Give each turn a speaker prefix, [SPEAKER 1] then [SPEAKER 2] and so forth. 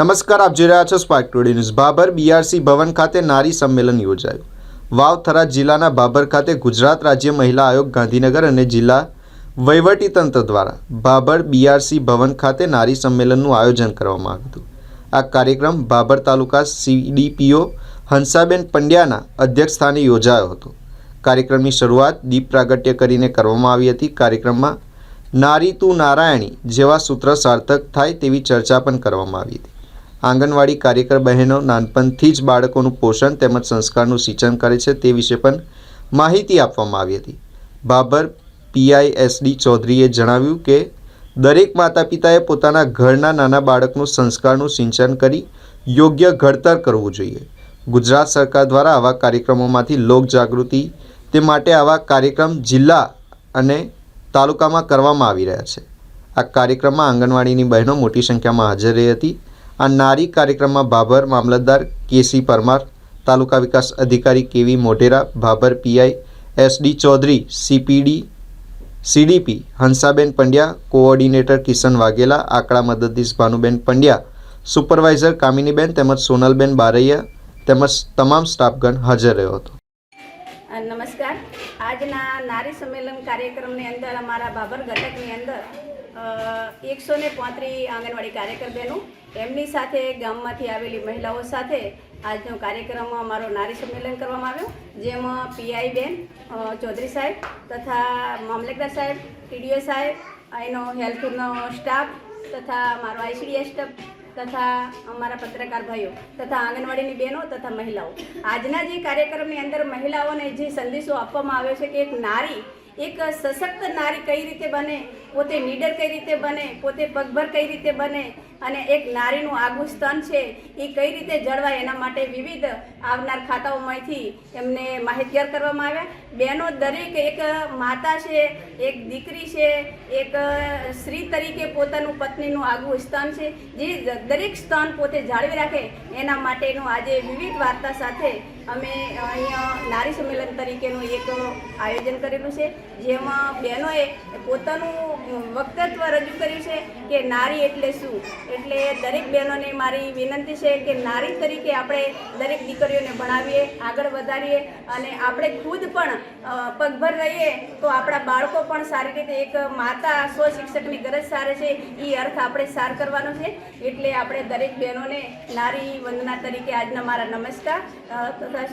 [SPEAKER 1] નમસ્કાર, આપ જોઈ રહ્યા છો Spark Today news Babar BRC ભવન ખાતે નારી સંમેલન યોજાયું. વાવ થરા જિલ્લાના ભાભર ખાતે ગુજરાત રાજ્ય મહિલા આયોગ, ગાંધીનગર અને જિલ્લા વહીવટીતંત્ર દ્વારા ભાભર બીઆરસી ભવન ખાતે નારી સંમેલનનું આયોજન કરવામાં આવ્યું હતું. આ કાર્યક્રમ ભાભર તાલુકા સીડીપીઓ હંસાબેન પંડ્યાના અધ્યક્ષસ્થાને યોજાયો હતો. કાર્યક્રમની શરૂઆત દીપ પ્રાગટ્ય કરીને કરવામાં આવી હતી. કાર્યક્રમમાં નારી તું નારાયણી જેવા સૂત્ર સાર્થક થાય તેવી ચર્ચા પણ કરવામાં આવી હતી. આંગણવાડી કાર્યકર બહેનો નાનપણથી જ બાળકોનું પોષણ તેમજ સંસ્કારનું સિંચન કરે છે તે વિશે પણ માહિતી આપવામાં આવી હતી. બાબર પીઆઈએસડી ચૌધરીએ જણાવ્યું કે, દરેક માતા પિતાએ પોતાના ઘરના નાના બાળકનું સંસ્કારનું સિંચન કરી યોગ્ય ઘડતર કરવું જોઈએ. ગુજરાત સરકાર દ્વારા આવા કાર્યક્રમોમાંથી લોક જાગૃતિ તે માટે આવા કાર્યક્રમ જિલ્લા અને તાલુકામાં કરવામાં આવી રહ્યા છે. આ કાર્યક્રમમાં આંગણવાડીની બહેનો મોટી સંખ્યામાં હાજર રહી હતી. આ નારી કાર્યક્રમમાં ભાભર મામલતદાર કેસી પરમાર, તાલુકા વિકાસ અધિકારી કેવી Modhera, Bhabhar PI SD Chaudhary, CPD, CDP Hansaben Pandya, coordinator Kishan Vaghela, આંકડા મદદનીશ ભાનુબેન પંડ્યા, સુપરવાઇઝર કામિનીબેન તેમજ સોનલબેન બારૈયા તેમજ તમામ સ્ટાફગણ હાજર રહ્યો હતો.
[SPEAKER 2] નમસ્કાર. આજના નારી સંમેલન કાર્યક્રમની અંદર અમારા બાબર ઘટકની અંદર એકસો ને પાંત્રીસ આંગણવાડી કાર્યકર બહેનો એમની સાથે ગામમાંથી આવેલી મહિલાઓ સાથે આજનો કાર્યક્રમ અમારો નારી સંમેલન કરવામાં આવ્યો, જેમાં પીઆઈ બેન ચૌધરી સાહેબ તથા મામલતદાર સાહેબ, ટીડીઓ સાહેબ, એનો હેલ્થનો સ્ટાફ તથા મારો આઈસીડીએસ સ્ટાફ તથા અમારા પત્રકાર ભાઈઓ તથા આંગણવાડીની બહેનો તથા મહિલાઓ. આજના જે કાર્યક્રમની અંદર મહિલાઓને જે સંદેશો આપવામાં આવ્યો છે કે એક નારી, એક સશક્ત નારી કઈ રીતે બને પોતે નીડર કઈ રીતે બને પોતે પગભર કઈ રીતે બને અને એક નારીનું આગવું સ્તન છે, એ કઈ રીતે જળવાય એના માટે વિવિધ આવનાર ખાતાઓમાંથી એમને માહિતગાર કરવામાં આવ્યા. બહેનો દરેક એક માતા છે, એક દીકરી છે, એક સ્ત્રી તરીકે પોતાનું પત્નીનું આગવું સ્તન છે. જે દરેક સ્તન પોતે જાળવી રાખે, એના માટેનું આજે વિવિધ વાર્તા સાથે અમે અહીંયા નારી સંમેલન તરીકેનું એક આયોજન કરેલું છે. જેમાં બહેનોએ પોતાનું વક્તત્વ રજૂ કર્યું છે કે નારી એટલે શું? એટલે દરેક બહેનોને મારી વિનંતી છે કે નારી તરીકે આપણે દરેક દીકરીઓને ભણાવીએ, આગળ વધારીએ અને આપણે ખુદ પણ પગભર રહીએ તો આપણા બાળકો પણ સારી રીતે એક માતા સ્વશિક્ષકની ગરજ સારે છે. એ અર્થ આપણે સાર કરવાનો છે. એટલે આપણે દરેક બહેનોને નારી વંદના તરીકે આજના મારા નમસ્કાર. તથા